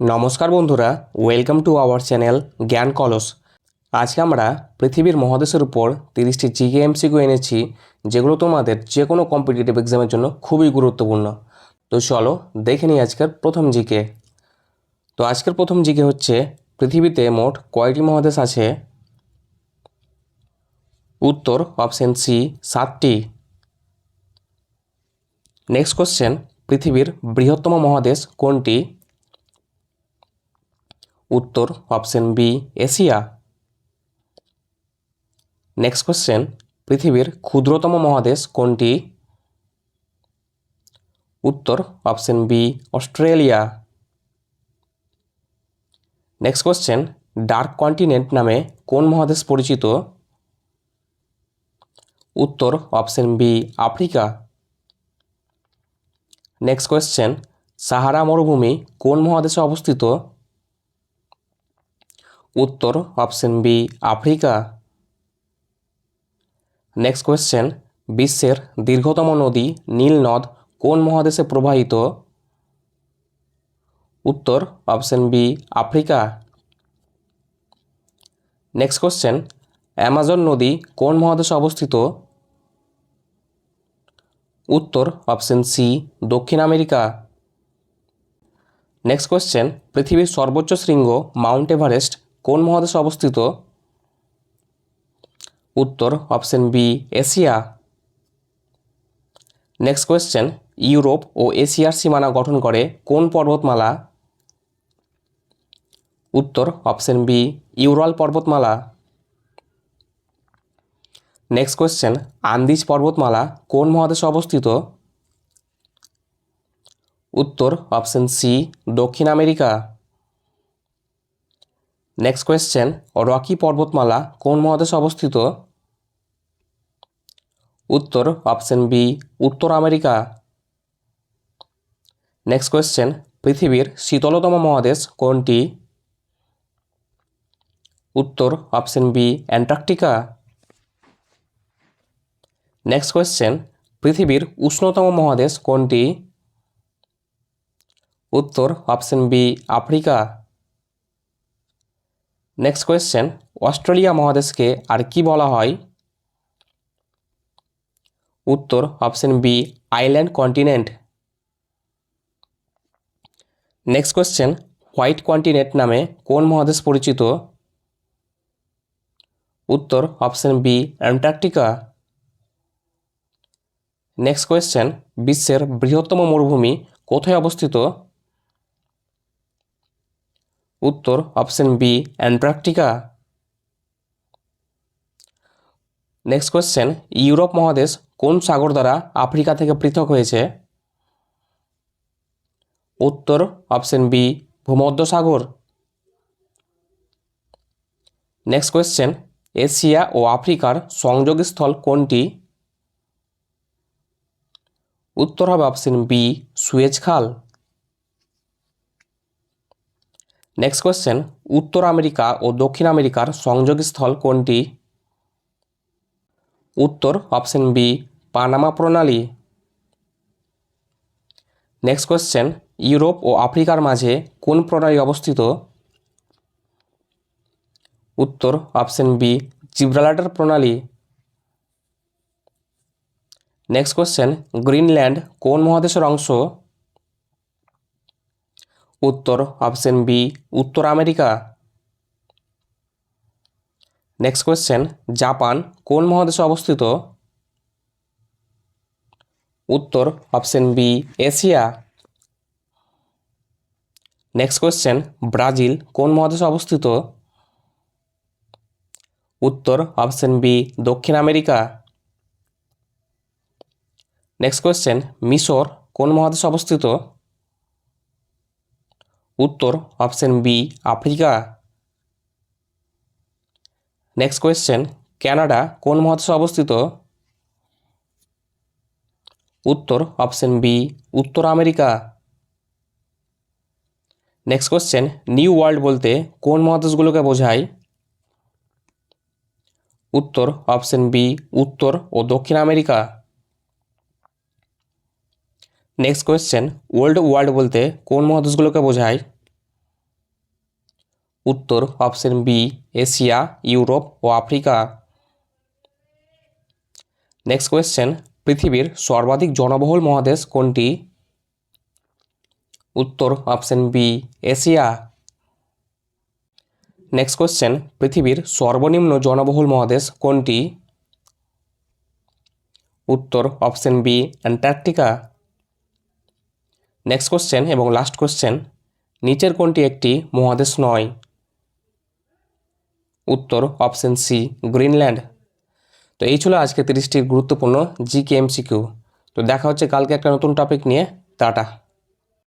নমস্কার বন্ধুরা welcome to our channel জ্ঞান কলস। আজকে আমরা পৃথিবীর মহাদেশের উপর তিরিশটি জিকে এমসিকিউ এনেছি, যেগুলো তোমাদের যে কোনো কম্পিটিটিভ এক্সামের জন্য খুবই গুরুত্বপূর্ণ। তো চলো দেখে নিই আজকের প্রথম জিকে। তো আজকের প্রথম জিকে হচ্ছে, পৃথিবীতে মোট কয়টি মহাদেশ আছে? উত্তর অপশন সি সাতটি। নেক্সট কোশ্চেন পৃথিবীর বৃহত্তম মহাদেশ কোনটি? উত্তর option B Asia next question পৃথিবীর ক্ষুদ্রতম মহাদেশ কোনটি? উত্তর option B Australia next question dark continent নামে কোন মহাদেশ পরিচিত? উত্তর option B Africa next question Sahara মরুভূমি কোন মহাদেশে অবস্থিত? উত্তর option B Africa. Next question বিশ্বের দীর্ঘতম নদী, নীল নদ, কোন মহাদেশে প্রবাহিত? উত্তর option B Africa. Next question Amazon নদী, কোন মহাদেশে অবস্থিত? উত্তর অপশন সি দক্ষিণ আমেরিকা। নেক্সট কোয়েশ্চেন পৃথিবীর সর্বোচ্চ শৃঙ্গ, মাউন্ট এভারেস্ট কোন মহাদেশে অবস্থিত? উত্তর, option B, Asia. Next question Europe ও এশিয়ার সীমানা গঠন করে কোন পর্বতমালা? উত্তর, অপশন বি, ইউরাল পর্বতমালা। নেক্সট কোয়েশ্চেন আন্দিজ পর্বতমালা কোন মহাদেশে অবস্থিত? উত্তর, অপশন সি, দক্ষিণ আমেরিকা। নেক্সট কোয়েশ্চেন রকি পর্বতমালা কোন মহাদেশে অবস্থিত? উত্তর অপশন বি উত্তর আমেরিকা। নেক্সট কোয়েশ্চেন পৃথিবীর শীতলতম মহাদেশ কোনটি? উত্তর option B Antarctica. Next question পৃথিবীর উষ্ণতম মহাদেশ কোনটি? উত্তর option B Africa. Next question Australia মহাদেশকে আর কি বলা হয়? উত্তর option B island continent next question white continent নামে কোন মহাদেশ পরিচিত? উত্তর option B Antarctica next question বিশ্বের বৃহত্তম মরুভূমি কোথায় অবস্থিত? উত্তর option B Antarctica next question Europe মহাদেশ কোন সাগর দ্বারা আফ্রিকা থেকে পৃথক হয়েছে? উত্তর অপশন বি ভূমধ্য সাগর. নেক্সট কোয়েশ্চেন এশিয়া ও আফ্রিকার সংযোগস্থল কোনটি? উত্তর হবে অপশন বি সুয়েজ খাল। নেক্সট কোয়েশ্চেন উত্তর আমেরিকা ও দক্ষিণ আমেরিকার সংযোগস্থল কোনটি? উত্তর অপশন বি পানামা প্রণালী। নেক্সট কোয়েশ্চেন ইউরোপ ও আফ্রিকার মাঝে কোন প্রণালী অবস্থিত? উত্তর অপশন বি জিব্রালাটার প্রণালী। নেক্সট কোয়েশ্চেন গ্রিনল্যান্ড কোন মহাদেশের অংশ? উত্তর অপশন বি উত্তর আমেরিকা। নেক্সট কোয়েশ্চেন জাপান কোন মহাদেশে অবস্থিত? উত্তর option B Asia. Next question Brazil কোন মহাদেশে অবস্থিত? উত্তর অপশন বি দক্ষিণ আমেরিকা। নেক্সট কোয়েশ্চেন মিশর কোন মহাদেশে অবস্থিত? উত্তর option B Africa. Next question Canada কোন মহাদেশে অবস্থিত? উত্তর অপশন বি উত্তর America. Next question new world বলতে কোন মহাদেশগুলোকে বোঝায়? উত্তর অপশন বি উত্তর ও দক্ষিণ America. Next question old world বলতে কোন মহাদেশগুলোকে বোঝায়? উত্তর অপশন বি এশিয়া ইউরোপ ও আফ্রিকা নেক্সট কোয়েশ্চেন পৃথিবীর সর্বাধিক জনবহুল মহাদেশ কোনটি? উত্তর option B Asia next question পৃথিবীর সর্বনিম্ন জনবহুল মহাদেশ কোনটি? উত্তর option B Antarctica next question এবং লাস্ট কোশ্চেন নিচের কোনটি একটি মহাদেশ নয়? উত্তর অপশন সি গ্রিনল্যান্ড তো এই ছিল আজকে তিরিশটি গুরুত্বপূর্ণ জি কে এমসিকিউ তো দেখা হচ্ছে কালকে একটা নতুন টপিক নিয়ে। টাটা।